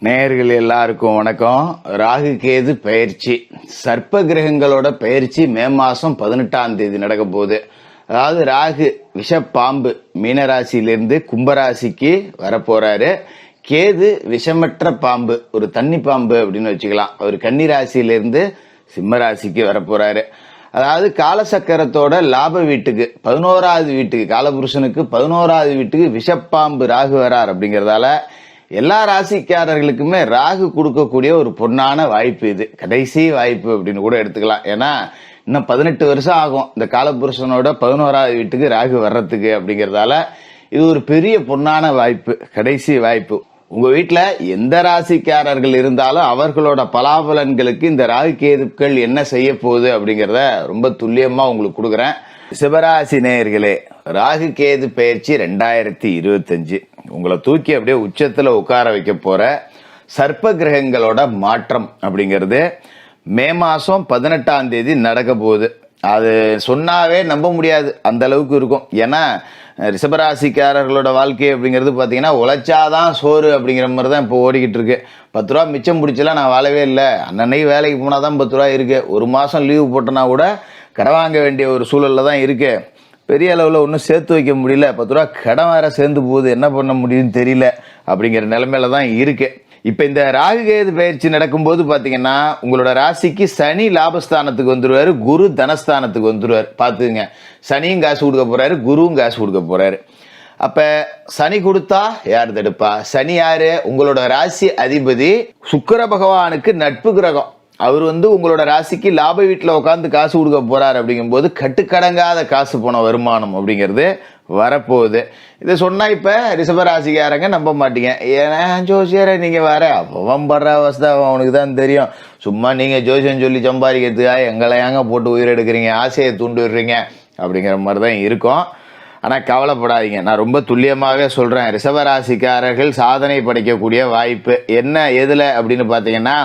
நேயர்கள் எல்லாருக்கும் வணக்கம். ராகு கேது பயிற்சி. சர்ப்ப கிரகங்களோட பயிற்சி மே மாசம் பதினெட்டாம் தேதி நடக்க போகுது. அதாவது ராகு விஷப்பாம்பு மீனராசியிலிருந்து கும்பராசிக்கு வரப்போறாரு. கேது விஷமற்ற பாம்பு ஒரு தண்ணி பாம்பு அப்படின்னு வச்சுக்கலாம். அவர் கன்னிராசியிலிருந்து சிம்மராசிக்கு வரப்போறாரு. அதாவது காலசக்கரத்தோட லாப வீட்டுக்கு பதினோராவது வீட்டுக்கு காலபுருஷனுக்கு பதினோராவது வீட்டுக்கு விஷப்பாம்பு ராகு வரார் அப்படிங்கிறதால எல்லா ராசிக்காரர்களுக்குமே ராகு கொடுக்கக்கூடிய ஒரு பொன்னான வாய்ப்பு இது. கடைசி வாய்ப்பு அப்படின்னு கூட எடுத்துக்கலாம். ஏன்னா இன்னும் பதினெட்டு வருஷம் ஆகும். இந்த காலபுருஷனோட பதினோராவது வீட்டுக்கு ராகு வர்றதுக்கு அப்படிங்கிறதால இது ஒரு பெரிய பொன்னான வாய்ப்பு கடைசி வாய்ப்பு. உங்க வீட்டில் எந்த ராசிக்காரர்கள் இருந்தாலும் அவர்களோட பலாபலன்களுக்கு இந்த ராகு கேதுக்கள் என்ன செய்ய போகுது அப்படிங்கிறத ரொம்ப துல்லியமா உங்களுக்கு கொடுக்குறேன். சிவராசி நேயர்களே ராகு கேது பயிற்சி ரெண்டாயிரத்தி இருபத்தஞ்சு. உங்களை தூக்கி அப்படியே உச்சத்தில் உட்கார வைக்க போகிற சர்ப்ப கிரகங்களோட மாற்றம் அப்படிங்கிறது மே மாதம் பதினெட்டாம் தேதி நடக்க போகுது. அது சொன்னாவே நம்ப முடியாது. அந்த அளவுக்கு இருக்கும். ஏன்னா ரிஷபராசிக்காரர்களோட வாழ்க்கை அப்படிங்கிறது பார்த்தீங்கன்னா உழைச்சாதான் சோறு அப்படிங்கிற மாதிரி தான் இப்போ ஓடிக்கிட்டு இருக்கு. பத்து ரூபா மிச்சம் பிடிச்சலாம் நான் வாழவே இல்லை. அன்னன்னைக்கு வேலைக்கு போனால் தான் பத்து ரூபா இருக்கு. ஒரு மாதம் லீவு போட்டனா கூட கடை வாங்க வேண்டிய ஒரு சூழலில் தான் இருக்குது பெரிய அளவில் ஒன்றும் சேர்த்து வைக்க முடியல. பத்து ரூபா கடன் வேற சேர்ந்து போகுது. என்ன பண்ண முடியும்னு தெரியல. அப்படிங்கிற நிலைமையில தான் இருக்கு. இப்போ இந்த ராகுகேது பயிற்சி நடக்கும்போது பார்த்தீங்கன்னா உங்களோட ராசிக்கு சனி லாபஸ்தானத்துக்கு வந்துடுவார் குரு தனஸ்தானத்துக்கு வந்துடுவார் பார்த்துங்க சனியும் காசு கொடுக்க போகிறாரு குருவும் காசு கொடுக்க போகிறாரு அப்போ சனி கொடுத்தா யார் தடுப்பா? சனி யாரு? உங்களோட ராசி அதிபதி சுக்கிர பகவானுக்கு நட்பு கிரகம். அவர் வந்து உங்களோட ராசிக்கு லாப வீட்டில் உட்காந்து காசு கொடுக்க போறார் அப்படிங்கும்போது கட்டுக்கடங்காத காசு போன வருமானம் அப்படிங்கிறது வரப்போகுது. இதை சொன்னா இப்ப ராசிக்காரங்க நம்ப மாட்டீங்க. ஏன்னா ஜோசியரை நீங்க வர அவன் படுற அவஸ்தை அவனுக்கு தான் தெரியும். சும்மா நீங்க ஜோசியம் சொல்லி சம்பாதிக்கிறதுக்காக எங்களை ஏங்க போட்டு உயிரெடுக்கிறீங்க ஆசையை தூண்டி விடுறீங்க அப்படிங்கிற மாதிரி தான் இருக்கும். ஆனால் கவலைப்படாதீங்க. நான் ரொம்ப துல்லியமாகவே சொல்கிறேன் ரிஷபராசிக்காரர்கள் சாதனை படைக்கக்கூடிய வாய்ப்பு என்ன எதில் அப்படின்னு பார்த்தீங்கன்னா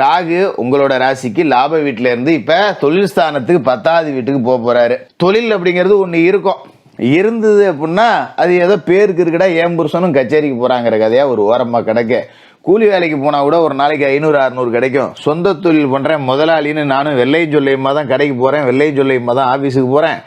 ராகு உங்களோட ராசிக்கு லாப வீட்டில இருந்து இப்போ தொழில் ஸ்தானத்துக்கு பத்தாவது வீட்டுக்கு போக போறாரு. தொழில் அப்படிங்கிறது ஒன்று இருக்கும். இருந்தது அப்படின்னா அது ஏதோ பேருக்கு இருக்கடா ஏன் புருஷனும் கச்சேரிக்கு போகிறாங்கிற கதையாக ஒரு ஓரமாக கிடக்கு. கூலி வேலைக்கு போனால் கூட ஒரு நாளைக்கு ஐநூறு அறநூறு கிடைக்கும். சொந்த தொழில் பண்ணுறேன் முதலாளின்னு நானும் வெள்ளையும் சொல்லியமா தான் கடைக்கு போகிறேன் வெள்ளையும் சொல்லியமா தான் ஆஃபீஸுக்கு போகிறேன்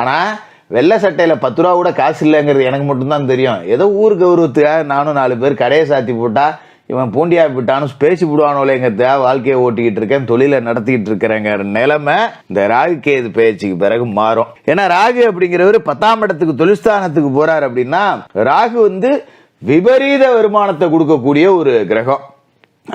ஆனால் வெள்ளை சட்டையில் பத்து ரூபா கூட காசு இல்லைங்கிறது எனக்கு மட்டும்தான் தெரியும். ஏதோ ஊர் கௌரவத்துக்காக நானும் நாலு பேர் கடையை சாத்தி போட்டால் இவன் பூண்டியா விட்டானு பேசி விடுவானோலேங்கிறதுக்காக வாழ்க்கையை ஓட்டிக்கிட்டு இருக்கேன் தொழிலை நடத்திக்கிட்டு இருக்கிறேங்க நிலைமை இந்த ராகு கேது பேச்சுக்கு பிறகு மாறும். ஏன்னா ராகு அப்படிங்கிறவர் பத்தாம் இடத்துக்கு தொழிற்ஸ்தானத்துக்கு போறார் அப்படின்னா ராகு வந்து விபரீத வருமானத்தை கொடுக்கக்கூடிய ஒரு கிரகம்.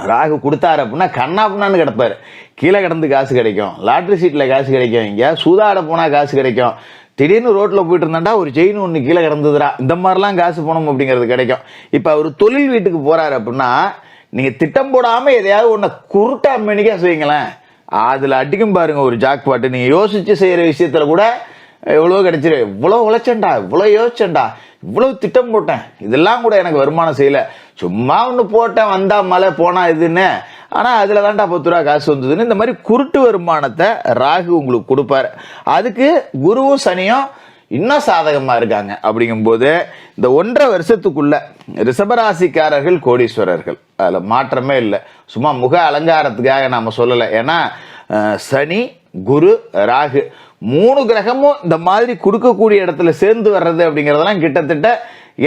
ராகு கொடுத்தாரு அப்படின்னா கண்ணா புண்ணான்னு கிடப்பாரு. கீழே கிடந்து காசு கிடைக்கும். லாட்ரி சீட்டில் காசு கிடைக்கும். இங்கே சூதாட போனால் காசு கிடைக்கும். திடீர்னு ரோட்டில் போயிட்டு இருந்தாண்டா ஒரு செயின் ஒன்று கீழே கிடந்ததுரா இந்த மாதிரிலாம் காசு போனோம் அப்படிங்கிறது கிடைக்கும். இப்போ அவர் தொழில் வீட்டுக்கு போறாரு அப்படின்னா நீங்கள் திட்டம் போடாமல் எதையாவது ஒன்றை குருட்டா மெனிக்கா செய்யுங்களேன். அதில் அடிக்கும் பாருங்க ஒரு ஜாக் பாட்டு. நீங்கள் யோசிச்சு செய்கிற விஷயத்தில் கூட எவ்வளோ கிடைச்சிரு. இவ்வளோ உழைச்சேன்டா இவ்வளோ யோசிச்சேன்டா. இவ்வளோ திட்டம் போட்டேன். இதெல்லாம் கூட எனக்கு வருமானம் செய்யலை. சும்மா ஒன்று போட்டேன் வந்தால் மழை போனால் இதுன்னு. ஆனால் அதில் தான்டா பத்து ரூபா காசு வந்ததுன்னு இந்த மாதிரி குருட்டு வருமானத்தை ராகு உங்களுக்கு கொடுப்பாரு. அதுக்கு குருவும் சனியும் இன்னும் சாதகமாக இருக்காங்க. அப்படிங்கும்போது இந்த ஒன்றரை வருஷத்துக்குள்ள ரிஷபராசிக்காரர்கள் கோடீஸ்வரர்கள் அதில் மாற்றமே இல்லை. சும்மா முக அலங்காரத்துக்காக நாம் சொல்லலை. ஏன்னா சனி குரு ராகு மூணு கிரகமும் இந்த மாதிரி கொடுக்கக்கூடிய இடத்துல சேர்ந்து வர்றது அப்படிங்கிறதெல்லாம் கிட்டத்தட்ட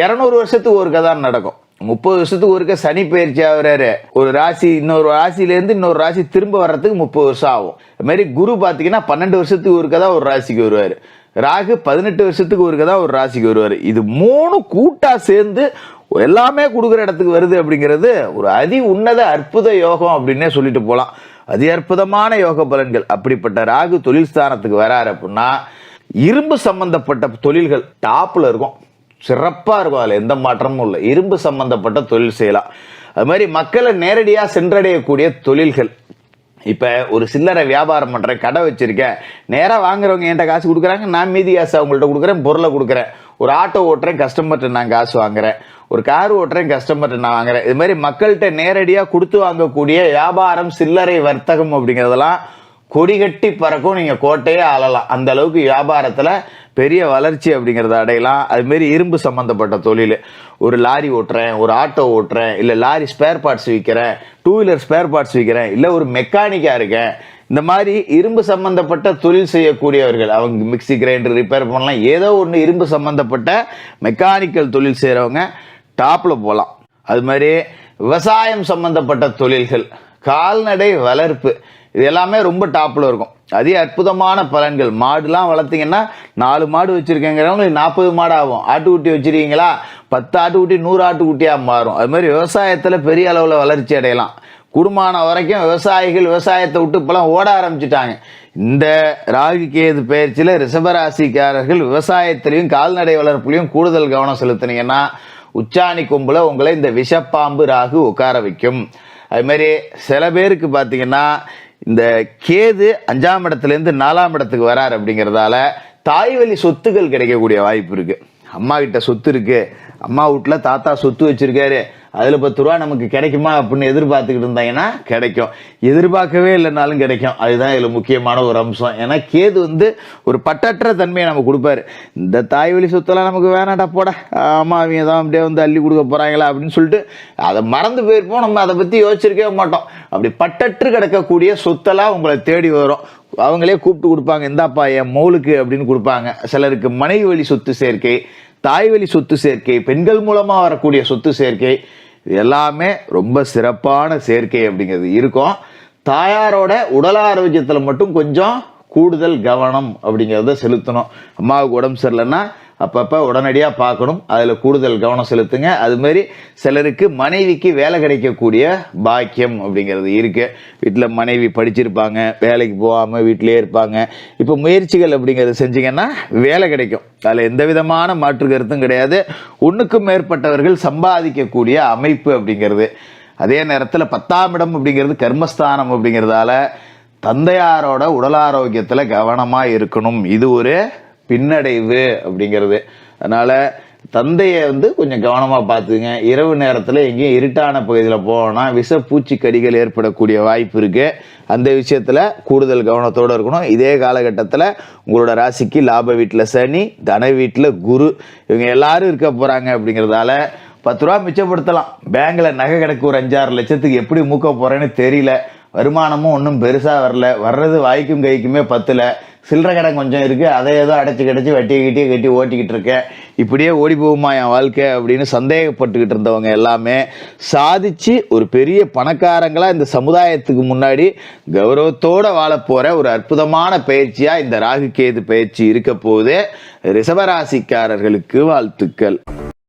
இரநூறு வருஷத்துக்கு ஒரு கதான் நடக்கும். முப்பது வருஷத்துக்கு ஒருக்க சனி பயிற்சி ஆகுறாரு. ஒரு ராசி இன்னொரு ராசியிலேருந்து இன்னொரு ராசி திரும்ப வர்றதுக்கு முப்பது வருஷம் ஆகும். அது மாதிரி குரு பார்த்தீங்கன்னா பன்னெண்டு வருஷத்துக்கு ஒருக்க தான் ஒரு ராசிக்கு வருவார். ராகு பதினெட்டு வருஷத்துக்கு ஒருக்க தான் ஒரு ராசிக்கு வருவார். இது மூணு கூட்டாக சேர்ந்து எல்லாமே கொடுக்குற இடத்துக்கு வருது அப்படிங்கிறது ஒரு அதி உன்னத அற்புத யோகம் அப்படின்னே சொல்லிட்டு போகலாம் அதி அற்புதமான யோக பலன்கள். அப்படிப்பட்ட ராகு தொழில் ஸ்தானத்துக்கு வராரு அப்படின்னா இரும்பு சம்பந்தப்பட்ட தொழில்கள் டாப்பில் இருக்கும். சிறப்பாக இருக்கும். அதில் எந்த மாற்றமும் இல்லை. இரும்பு சம்பந்தப்பட்ட தொழில் செய்யலாம். அது மாதிரி மக்களை நேரடியாக சென்றடையக்கூடிய தொழில்கள். இப்போ ஒரு சில்லறை வியாபாரம் பண்ணுறேன் கடை வச்சுருக்கேன். நேராக வாங்குறவங்க என்கிட்ட காசு கொடுக்குறாங்க. நான் மீதி காசு அவங்கள்ட்ட கொடுக்குறேன் பொருளை கொடுக்குறேன். ஒரு ஆட்டோ ஓட்டுறேன் கஸ்டமர்கிட்ட நான் காசு வாங்குறேன். ஒரு கார் ஓட்டுறேன் கஸ்டமர்கிட்ட நான் வாங்குறேன். இது மாதிரி மக்கள்கிட்ட நேரடியாக கொடுத்து வாங்கக்கூடிய வியாபாரம் சில்லறை வர்த்தகம் அப்படிங்கிறதெல்லாம் கொடி கட்டி பறக்கும் நீங்கள் கோட்டையே ஆளலாம். அந்த அளவுக்கு வியாபாரத்தில் பெரிய வளர்ச்சி அப்படிங்கிறத அடையலாம். அதுமாரி இரும்பு சம்மந்தப்பட்ட தொழில். ஒரு லாரி ஓட்டுறேன் ஒரு ஆட்டோ ஓட்டுறேன் இல்லை லாரி ஸ்பேர் பார்ட்ஸ் விற்கிறேன் டூ வீலர் ஸ்பேர் பார்ட்ஸ் விற்கிறேன் இல்லை ஒரு மெக்கானிக்காக இருக்கேன். இந்த மாதிரி இரும்பு சம்பந்தப்பட்ட தொழில் செய்யக்கூடியவர்கள் அவங்க மிக்ஸி கிரைண்டர் ரிப்பேர் பண்ணலாம். ஏதோ ஒன்று இரும்பு சம்பந்தப்பட்ட மெக்கானிக்கல் தொழில் செய்கிறவங்க டாப்பில் போகலாம் அது மாதிரி விவசாயம் சம்பந்தப்பட்ட தொழில்கள் கால்நடை வளர்ப்பு இது எல்லாமே ரொம்ப டாப்பில் இருக்கும். அதே அற்புதமான பலன்கள். மாடுலாம் வளர்த்தீங்கன்னா நாலு மாடு வச்சுருக்கேங்கிறவங்களுக்கு நாற்பது மாடு ஆகும். ஆட்டுக்குட்டி வச்சுருக்கீங்களா? பத்து ஆட்டுக்குட்டி நூறு ஆட்டுக்குட்டியாக மாறும். அது மாதிரி விவசாயத்தில் பெரிய அளவில் வளர்ச்சி அடையலாம். குடும்பமான வரைக்கும் விவசாயிகள் விவசாயத்தை விட்டு இப்போலாம் ஓட ஆரம்பிச்சிட்டாங்க. இந்த ராகு கேது பயிற்சியில் ரிஷபராசிக்காரர்கள் விவசாயத்திலையும் கால்நடை வளர்ப்புலையும் கூடுதல் கவனம் செலுத்தினீங்கன்னா உச்சாணி கொம்பில் உங்களை இந்த விஷப்பாம்பு ராகு உட்கார வைக்கும். அதுமாரி சில பேருக்கு பார்த்தீங்கன்னா இந்த கேது அஞ்சாம் இடத்துலேருந்து நாலாம் இடத்துக்கு வரார் அப்படிங்கிறதால தாய்வழி சொத்துக்கள் கிடைக்கக்கூடிய வாய்ப்பு இருக்குது அம்மா கிட்ட சொத்து இருக்குது அம்மா வீட்டில் தாத்தா சொத்து வச்சிருக்காரு. அதில் பத்து ரூபா நமக்கு கிடைக்குமா அப்படின்னு எதிர்பார்த்துக்கிட்டு இருந்தாங்கன்னா கிடைக்கும். எதிர்பார்க்கவே இல்லைனாலும் கிடைக்கும். அதுதான் இதில் முக்கியமான ஒரு அம்சம். ஏன்னா கேது வந்து ஒரு பட்டற்ற தன்மையை நம்ம கொடுப்பாரு. இந்த தாய் வழி சொத்தெல்லாம் நமக்கு வேணாடா போட. ஆமாம் அவங்க தான் அப்படியே வந்து அள்ளி கொடுக்க போகிறாங்களா அப்படின்னு சொல்லிட்டு அதை மறந்து போயிருப்போம். நம்ம அதை பற்றி யோசிச்சிருக்கவே மாட்டோம். அப்படி பட்டற்று கிடக்கக்கூடிய சொத்தெல்லாம் உங்களை தேடி வரும். அவங்களே கூப்பிட்டு கொடுப்பாங்க இந்தாப்பா என் மௌலுக்கு அப்படின்னு கொடுப்பாங்க. சிலருக்கு மனைவி வழி சொத்து சேர்க்கை தாய்வழி சொத்து சேர்க்கை பெண்கள் மூலமாக வரக்கூடிய சொத்து சேர்க்கை எல்லாமே ரொம்ப சிறப்பான சேர்க்கை அப்படிங்கிறது. இருக்கும். தாயாரோட உடல் ஆரோக்கியத்தில் மட்டும் கொஞ்சம் கூடுதல் கவனம் அப்படிங்கிறத செலுத்தணும். அம்மாவுக்கு உடம்பு சரியில்லைன்னா அப்பப்போ உடனடியாக பார்க்கணும். அதில் கூடுதல் கவனம் செலுத்துங்க. அதுமாரி சிலருக்கு மனைவிக்கு வேலை கிடைக்கக்கூடிய பாக்கியம் அப்படிங்கிறது இருக்குது வீட்டில் மனைவி படிச்சிருப்பாங்க வேலைக்கு போகாமல் வீட்டிலே இருப்பாங்க. இப்போ முயற்சிகள் அப்படிங்கிறத செஞ்சீங்கன்னா வேலை கிடைக்கும். அதில் எந்த விதமான மாற்று கருத்தும் கிடையாது. ஒன்றுக்கும் மேற்பட்டவர்கள் சம்பாதிக்கக்கூடிய அமைப்பு அப்படிங்கிறது. அதே நேரத்தில் பத்தாம் இடம் அப்படிங்கிறது கர்மஸ்தானம் அப்படிங்கிறதால தந்தையாரோட உடல் ஆரோக்கியத்தில் கவனமாக இருக்கணும். இது ஒரு பின்னடைவு அப்படிங்கிறது. அதனால் தந்தையை வந்து கொஞ்சம் கவனமாக பார்த்துங்க இரவு நேரத்தில் எங்கேயும் இருட்டான பகுதியில் போனால் விஷ பூச்சிக்கடிகள் ஏற்படக்கூடிய வாய்ப்பு இருக்குது அந்த விஷயத்தில் கூடுதல் கவனத்தோடு இருக்கணும். இதே காலகட்டத்தில் உங்களோட ராசிக்கு லாப வீட்டில் சனி தன வீட்டில் குரு. இவங்க எல்லாரும் இருக்க போகிறாங்க அப்படிங்கிறதால பத்து ரூபா மிச்சப்படுத்தலாம். பேங்கில் நகை கிடக்கு ஒரு அஞ்சாறு லட்சத்துக்கு எப்படி மூக்க போகிறேன்னு தெரியல. வருமானமும் ஒன்றும் பெருசாக வரல. வர்றது வாய்க்கும் கைக்குமே பத்தில். சில்லறை கடன் கொஞ்சம் இருக்குது அதை ஏதோ அடைச்சி கிடச்சி வட்டி கிட்டியே கட்டி ஓட்டிக்கிட்டு இருக்கேன் இப்படியே ஓடி போகுமா என் வாழ்க்கை அப்படின்னு சந்தேகப்பட்டுக்கிட்டு இருந்தவங்க எல்லாமே சாதிச்சு ஒரு பெரிய பணக்காரங்களாக இந்த சமுதாயத்துக்கு முன்னாடி கௌரவத்தோடு வாழ போகிற ஒரு அற்புதமான பயிற்சியாக இந்த ராகு கேது பயிற்சி இருக்க போது ரிஷபராசிக்காரர்களுக்கு வாழ்த்துக்கள்.